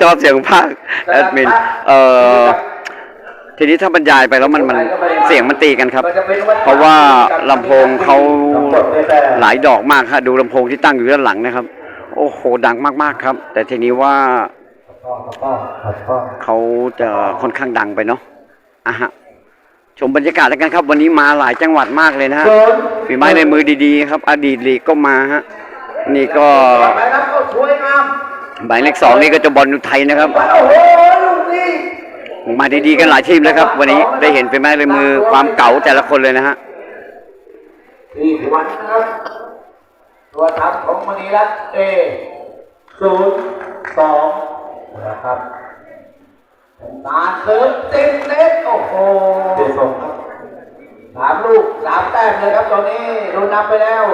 ชอบเสียงภาคแอดมิน เอ่อทีนี้ถ้าบรรยายไปแล้วมันมันเสียงมันตีกันครับ เพราะว่าลำโพงเขาหลายดอกมากครับดูลำโพงที่ตั้งอยู่ด้านหลังนะครับ โอ้โหดังมากๆครับ แต่ทีนี้ว่าเขาจะค่อนข้างดังไปเนาะอะฮะชมบรรยากาศแล้วกันครับ วันนี้มาหลายจังหวัดมากเลยนะฮะฝีไม้ในมือดีๆ ครับ อดีตลีกก็มาฮะนี่ก็ ไปครับก็สวยงามหมายเลขสองนี่ก็จะบอลอุทัยนะครับ มาดีๆกันหลายทีมเลยครับ วันนี้ได้เห็นฝีไม้ในมือความเก๋าแต่ละคนเลยนะฮะสี่ขวัญนะครับตัวทำของมณีรัตน์เอศูนย์สองนะครับนาเคิร์ฟเต็มเน็ตโอ้โหเด็ดส่งครับสามลูกสามแต้มเลยครับตอนนี้โดนนำไปแล้ว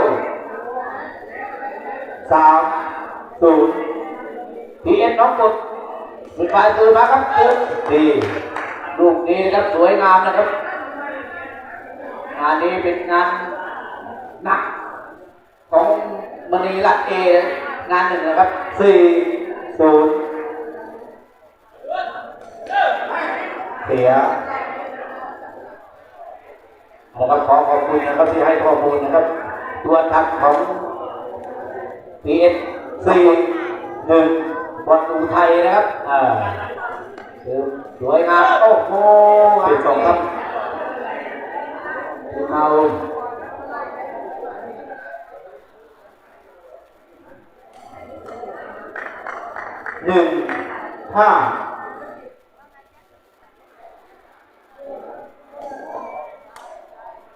สามศูนย์ พีเอ็นน้องกดสุดท้ายคือมาครับเจอดีลูกนี้นะครับสวยงามนะครับ งานนี้เป็นงานหนักของมณีรัตเองานหนึ่งนะครับสี่ศูนย์เสียนะครับขอขอบคุณนะครับที่ให้ข้อมูลนะครับ ตัวทัพของพีเอสสี่หนึ่ง บอลลูไทยนะครับอ่าสวยงามโอ้โหเป็นสองครับเราหนึ่งห้า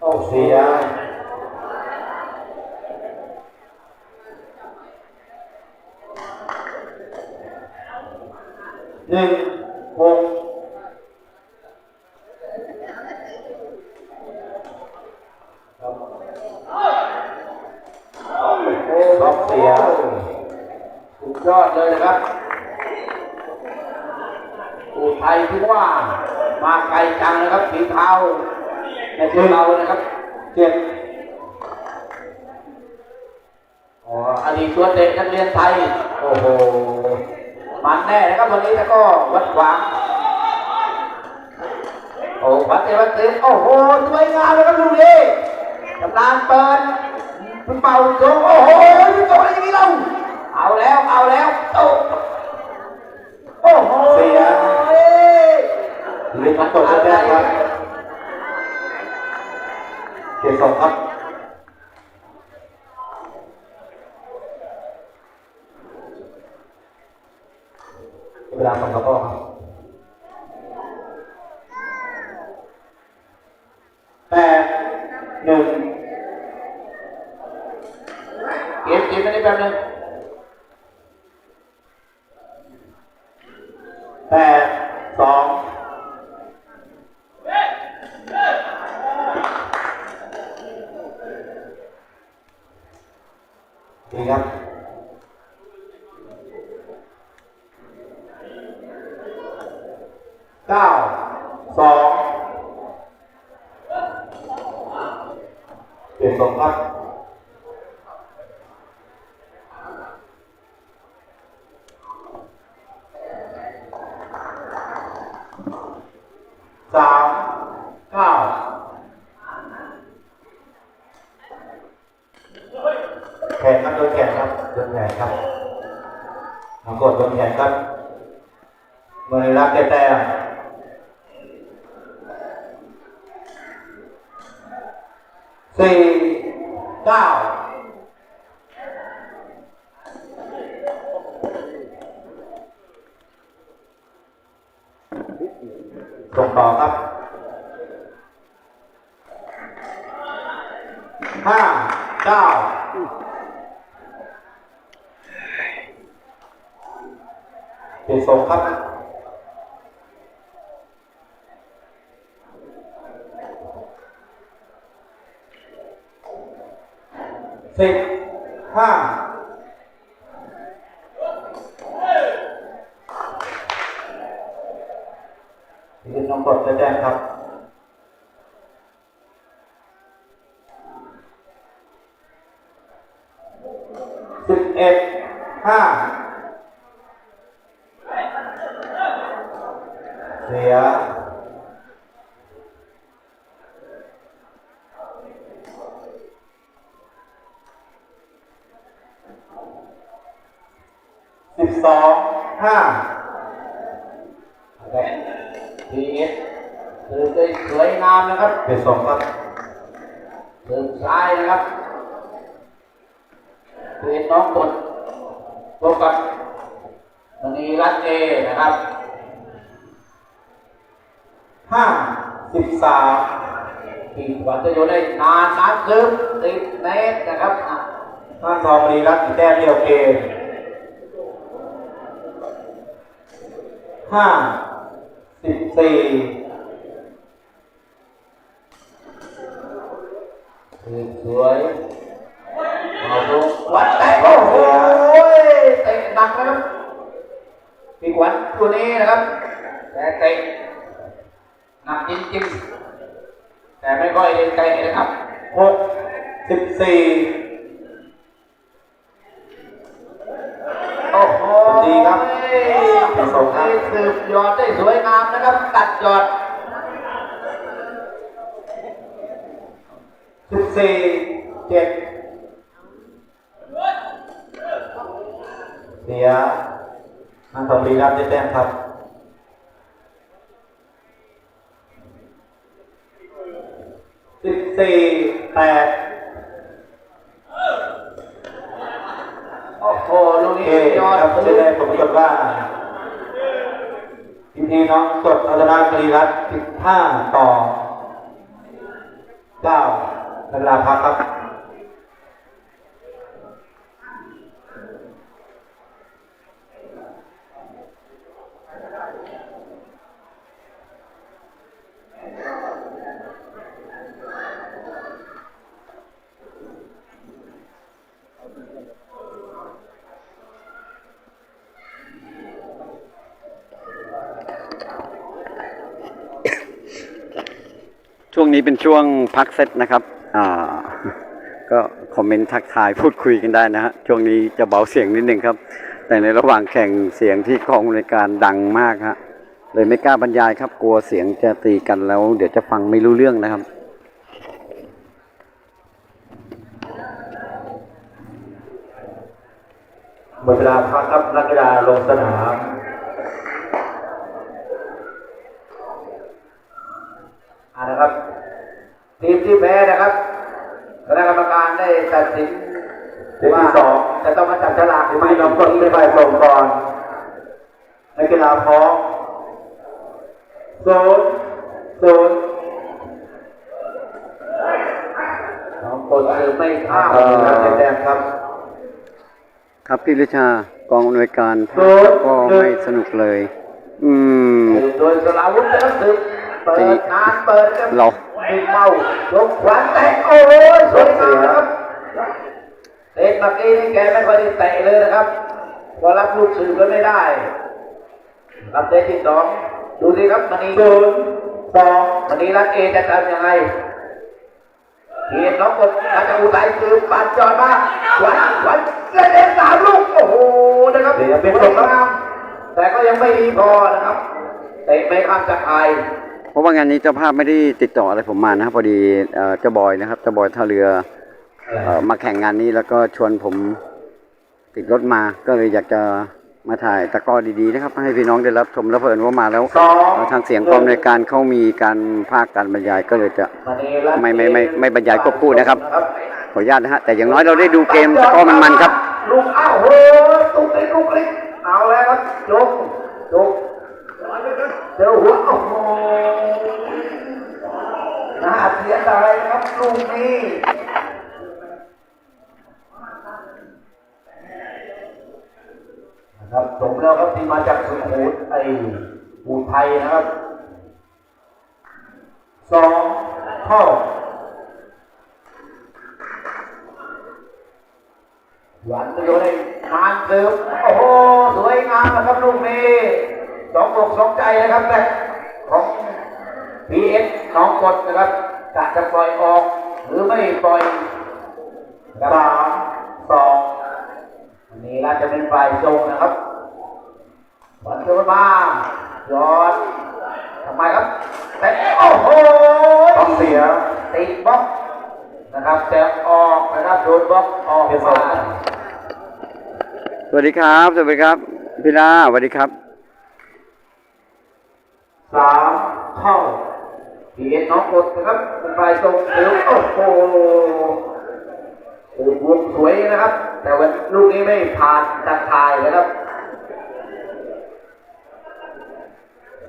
โอ้เสียห นึ่งหกครับโอ้ล็อกเสียสุดยอดเลยนะครับอุทัยที่ว่ามาไกลจังนะครับฝีเทาในทีมเรานะครับเจ็ดอ๋ออดีตตัวเด็กนักเรียนไทย โอ้โห มันแน่นะครับวันนี้แล้วก็วัดขวางโอ้วัดเตวัดเตโอ้โหสวยงามเลยครับลูกนี้กำลังเปิดคุณเป่าโจงโอ้โหคุณโจงอะไรอย่างนี้เราเอาแล้วเอาแล้วโอ้โอ้โหเสียลิงมันตกแรกครับเกียรติส่งครับ เวลาส่งกระป๋องครับแปดหนึ่ง เกมเกมไม่ได้แป๊บนึง แปดสองดีครับ เก้าสองเปลี่ยนสองครับ สามเก้าแขนครับโดนแขนครับโดนแขนครับทำกดโดนแขนครับมณีรักได้แต้ม สี่เก้าส่งต่อครับห้าเก้าเปลี่ยนส่งครับ สิบห้าที่น้องกดจะแจ้งครับ สิบเอ็ดห้า เสีย สิบสองห้าพีเอสคือได้สวยงามนะครับเป็นสองครับเดินซ้ายนะครับคือน้องกดพบกับมณีรัตน์เอนะครับห้าสิบสามปีกว่าจะอยู่ได้นานนานคืนติดเมตรนะครับอะห้างทองมณีรัตน์อีกแต้มเดียวเกม ห้าสิบสี่สวยเอาดูวัดแต่โอ้โหเตะหนักนะครับปีกวันตัวนี้นะครับ แต่เตะหนักจริงๆแต่ไม่ค่อยเล่นไกลนะครับหกสิบสี่โอ้โหดีครับ เป็นสงครามสืบยอดได้สวยงามนะครับ ตัดยอดสิบสี่เจ็ดเสียห้างทองมณีรัตน์ได้แต้มครับสิบสี่แปดโอ้โหลูกโอนี้เคยอดครับจะได้ผมกดว่า ทีนี้น้องสดอัตนาครีรัตน์สิบห้าต่อเก้าเวลาพักครับ ช่ วงนี้เป็นช่วงพักเซตนะครับ อ่า ก็คอมเมนต์ทักทายพูดคุยกันได้นะฮะ ช่วงนี้จะเบาเสียงนิดหนึ่งครับ แต่ในระหว่างแข่งเสียงที่กองในวยการดังมากฮะ เลยไม่กล้าบรรยายครับ กลัวเสียงจะตีกันแล้ว เดี๋ยวจะฟังไม่รู้เรื่องนะครับหมดเวลาพักครับนักกีฬาลงสนามอ่านะครับ ทีมที่แพ้นะครับคณะกรรมการได้ตัดสินเซตที่สองจะต้องมาจับฉลากหรือไม่ไม่น้องกดไม่ไปส่งก่อนนักกีฬาพร้อมศูนย์ศูนย์น้องกดคือไม่ข้ามเอ่อแดงครับครับพี่ลิชากองอำนวยการโดนก็ไม่สนุกเลย อืมโดยสลาวุธนะครับคือเปิดนานเปิดกันเรา ดึงเมายกขวานแตะโอ้ยสวยงามนะครับเตะเมื่อกี้นี่แกไม่ค่อยได้เตะเลยนะครับพอรับลูกสื่อก็ไม่ได้รับเตะที่สองดูสิครับมันนี้ศูนย์สองวันนี้รัฐเอจะทำยังไงเห็นน้องกดอาจจะอุทัยคือปัดจอดมาหวันหวันเล่นสามลูกโอ้โหนะครับเดี๋ยวเป็นสส่วงยครับงามแต่ก็ยังไม่ดีพอนะครับเตะไม่ข้ามจะอายเพ ราะว่างานนี้เจ้าภาพไม่ได้ติดต่ออะไรผมมานะครับพอดีเอ่อเจ้าบอยนะครับเจ้าบอยท่าเรือเอ่อมาแข่งงานนี้แล้วก็ชวนผมติดรถมาก็เลยอยากจะมาถ่ายตะกร้อดีๆนะครับ ให้พี่น้องได้รับชมแล้วเพิ่นว่ามาแล้วสองเอ่อทางเสียงกองในวยการเขามีการภาคการบรรยายก็เลยจะวันนี้รัฐไม่ไม่ไม่ไม่บรรยายควบคู่นะครับ ขออนุญาตนะฮะแต่อย่างน้อยเราได้ดูเกมตะกร้อมันๆครับลูกอ้าวโหตุ๊กเล็กตุ๊กเล็กเอาแล้วครับยกยกเจอหัวโอ้โหน่าเสียดายนะครับลูกนี้นะครับสมแล้วครับที่มาจากสุโขทัยไออุทัยนะครับสองเท่าหวานประโยชน์ได้นานเติมโอ้โหสวยงามนะครับลูกนี้สองอกสองใจนะครับแต่ของพีเอสน้องกดนะครับ กะจะปล่อยออก หรือไม่ปล่อยครับสามสองวันนี้เราจะเป็นฝ่ายทรงนะครับหวานเติมมาย้อนทำไมครับแต่โอ้โหต้องเสียติดบล็อกนะครับแต่ออกนะครับโดนบล็อกออกเดี๋ยวสมาองสวัสดีครับ สวัสดีครับ พี่ลาสวัสดีครับสามเข้า พีเอ็นน้องกดนะครับเป็นฝ่ายส่งเร็วโอ้โหโอ้บวงสวยนะครับ แต่ว่าลูกนี้ไม่ผ่านตาข่ายนะครับ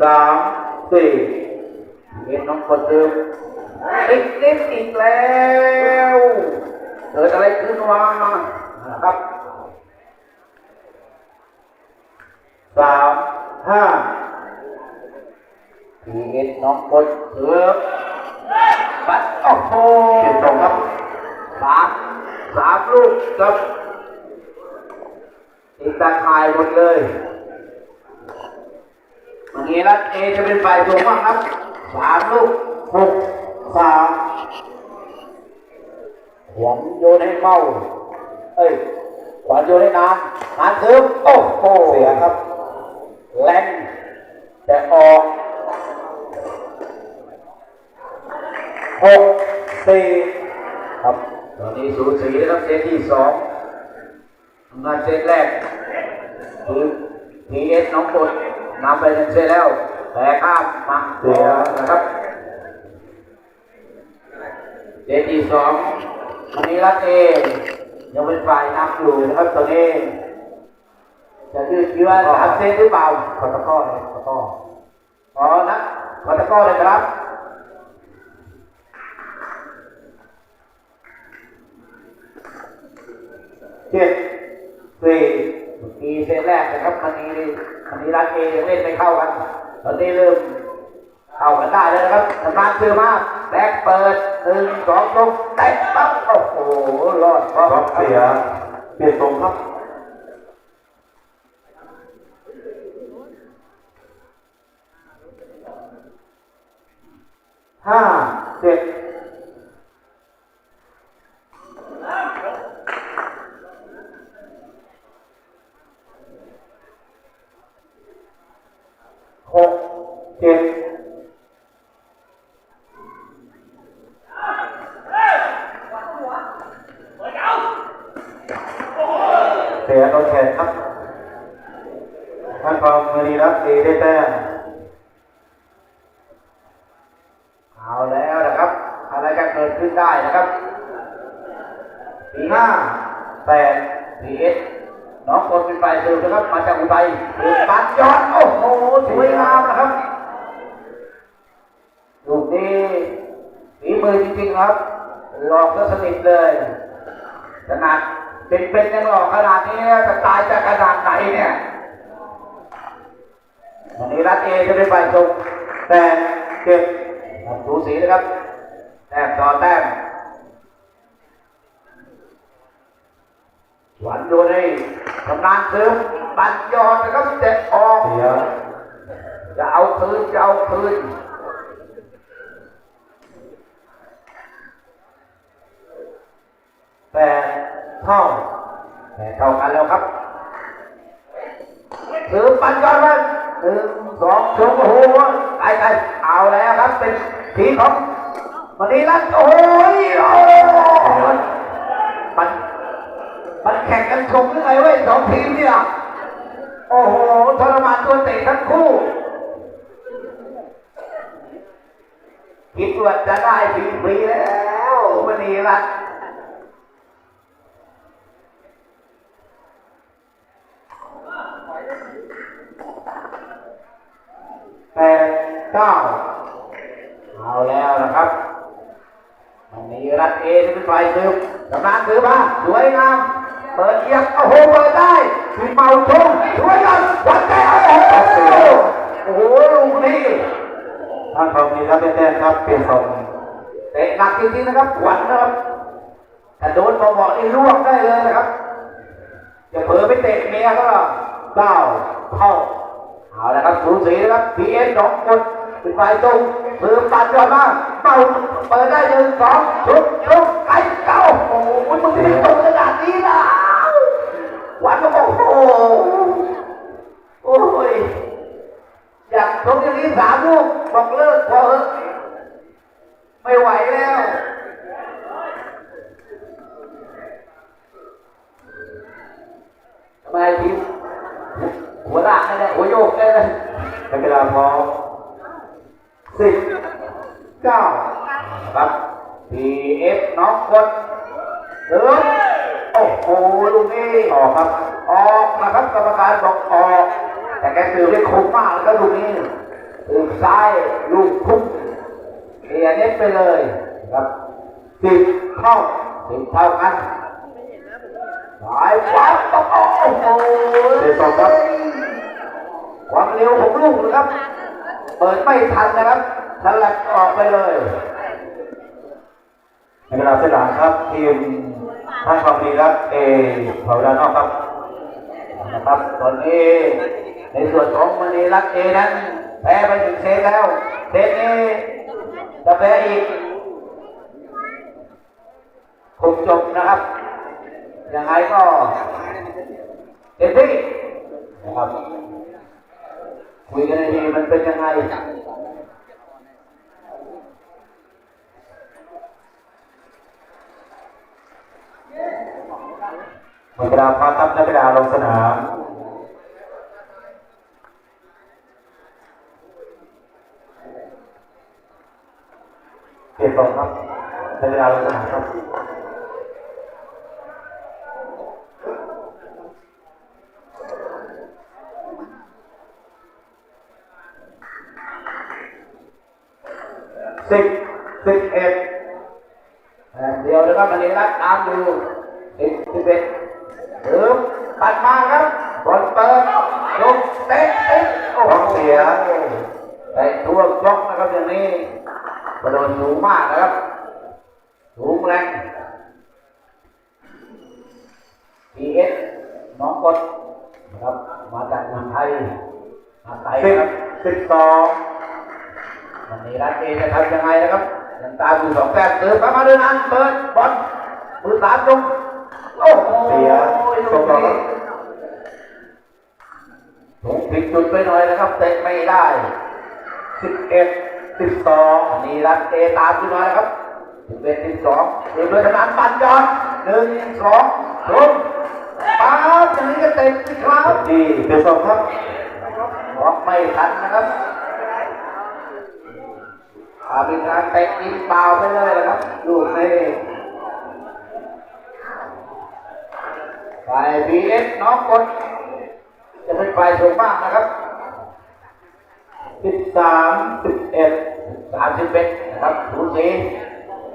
สามสี่เห็นน้องคนเดิมติดเล่นอีกแล้วเกิดอะไรขึ้นวะนะครับสามห้า พีเอ็นน้องคนเถือปัดโอ้โหเปลี่ยนตรงครับสามสามลูกครับติดตาข่ายหมดเลยวันนี้รัฐเอจะเป็นฝ่ายส่งบ้างครับสามลูกหกสามหวังโยนให้เมา เอ้ยหวังโยนให้นานนานถึงโอ้โหเสียครับแรงแต่ออก หกสี่ครับตอนนี้สูสีนะครับเซตที่สองทำงานเซตแรกคือทีเอสน้องกดนำไปหนึ่งเซตแล้วแต่ข้ามมาเสียนะครับเซตที่สองวันนี้รัฐเอยังเป็นฝ่ายนำอยู่นะครับตอนนี้จะยืดเยื้อสามเซตหรือเปล่าขอตะกร้อเลยตะกร้ออ๋อนะขอตะกร้อเลยครับ ดสี่มีเซตแรกนะครับมันนี้มันนี้รัฐเอยังเล่นไม่เข้ากันตอนนี้เริ่มเข้ากันได้แล้วนะครับทำงานคือมากแบกเปิดหนึ่งสองลงแตะปั๊บโอ้โหรอดเพราะรับเสียเปลี่ยนตรงครับห้าเจ็ด หกเจ็ดเสียโดนแขนครับท่านกองมือดีรับดีได้แต้มเอาแล้วนะครับ อะไรก็เกิดขึ้นได้นะครับปีห้าห้าแปดพีเอส น้องคนเป็นฝ่ายสืบนะครับมาจากอุทัยถูกปัดยอดโอ้โหสวยงามนะครับลูกนี้ฝีมือจริงๆครับ หลอกก็สนิทเลยขนาดเป็นๆยังหลอกขนาดนี้จะตายจะขนาดไหนเนี่ยวันนี้รัฐเอจะเป็นฝ่ายส่งแปดเจ็ดสูสีนะครับแต้มต่อแต้มหวันโดนให้ ทำงานเสริมปัดยอดนะครับแต่ออกเสียจะเอาคืนจะเอาคืนแปดเท่าแต่เท่ากันแล้วครับถือปัดยอดมาหนึ่งสองชมโอ้โหไอ้ไอ้เอาแล้วครับเป็นทีของมันนี้รัดโอ้ยโอ้ยมัน มันแข่งกันชมหรือไงเว้ยสองทีมเนี่ยโอ้โหทรมานตัวเตะทั้งคู่คิดว่าจะได้ฟรีๆแล้วมันนี่รัดแปดเก้าเอาแล้วนะครับมันนี่รัดเอที่เป็นฝ่ายซื้อกำลังซื้อมาสวยงาม เปิดเอียงโอ้โหเปิดได้มีเมาชงสวยงามวัดใจโอ้โหโอ้โหลูกนี้ท่านกองมือรับได้แต้มครับเปลี่ยนสองเตะหนักจริงๆนะครับขวัญนะครับถ้าโดนเบาๆนี่ล่วงได้เลยนะครับอย่าเผลอไปเตะเมียก็เก้าเท่าเอาละครับสูสีนะครับพีเอสสองคนเป็นฝ่ายตรงมือปัดยอดมาเป่าเปิดได้หนึ่งสองชุดชุดไก่เก้าโอ้โหมึงไม่ตรงขนาดนี้นะ หวานก็บอกโอ้โหอ้ยอยากตรงอย่างนี้สามลูกบอกเลิกพอเถอะไม่ไหวแล้วทำไมทีมหัวลากได้เลยหัวโยกได้เลย นักกีฬาพร้อมสิบเก้า ครับพีเอฟน้องคนหรือโอ้โหลูกนี้ ต่อครับ ออกนะครับกรรมการบอกออก แต่แกตือได้คมมากแล้วลูกนี้ตือซ้ายลูกพุ่งเอียเน็ตไปเลยครับ สิบเท่า สิบเท่ากันสายขวาต้องออกโอ้โหเดี๋ยวสองครับความเร็วของลูกนะครับ เปิดไม่ทันนะครับทันหลักออกไปเลยในเวลาเส้นหลังครับ ทีมท่านความดีครับเอเผาดานอกครับนะครับตอนนี้ ในส่วนของมณีรัตน์เอนั้นแพ้ไปถึงเซตแล้วเซตนี้จะแพ้อีก คงจบนะครับ ยังไงก็เต็มที่นะครับ คุยกันดีมันเป็นยังไงหมดเวลาพักครับนักกีฬาลงสนามเปลี่ยนตรงครับนักกีฬาลงสนามครับ สิบสิบเอ็ดเดี๋ยวนะครับมณีรัตน์ตามอยู่สิบสิบเอ็ดถึงปัดมาครับบอลเปิดลงเตะเตะโอ้โหต้องเสียแต่ตัวบล็อกนะครับอย่างนี้กระโดดสูงมากนะครับสูงแรงพีเอสน้องกดนะครับมาจากเมืองไทยมาไทยสิบครับสิบสอง วันนี้รัฐเองจะทำยังไงนะครับยังตามอยู่สองแต้มเติมเข้ามาด้วยนั้นเปิดบอลมือสามลงโอ้โหเสียลูตรงกต่อครันี้บถูกผิดจุดไปหน่อยนะครับเตะไม่ได้สิบเอ็ดสิบสองวันนี้รัฐเอตามขึ้นมาแล้วครับสิบเอ็ดสิบสองเดินโดยธนานปันยอนหนึ่งสองลงปั๊บอย่างนี้ก็เตะอีกครั้งดีเปลี่ยนตรงครับบล็อกไม่ทันนะครับ อาเป็นการเตะยิงเปล่าไปเลยนะครับลูกนี้ฝ่ายบีเอสน้องกดจะเป็นฝ่ายสูงมากนะครับสิบสามสิบเอ็ดสามสิบเอ็ดนะครับดูสี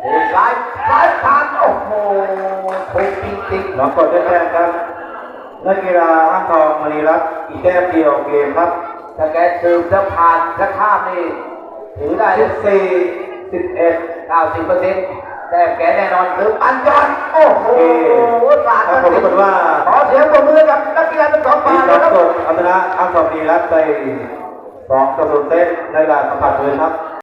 ดูซ้ายซ้ายผ่านโอ้โหคงจริงหลังกดได้แต้มครับนักกีฬาห้างทองมณีรัตน์อีกแต้มเดียวเกมครับๆถ้าแกสืบจะผ่านจะข้ามนี่ ถือได้สิบสี่สิบเอ็ดเก้าสิบเปอร์เซ็นต์แต่แกแน่นอนคือปันยอนโอ้โหสาดถ้าผมรู้สึกว่า ขอเสียงปรบมือกับนักกีฬาทั้งสองทีฝ่ามยหลันะงครับกดอัมนาห้างทองมณีรัตน์ไปสองต่อศูนย์เซตในเวลาสัมผัสเลยครับ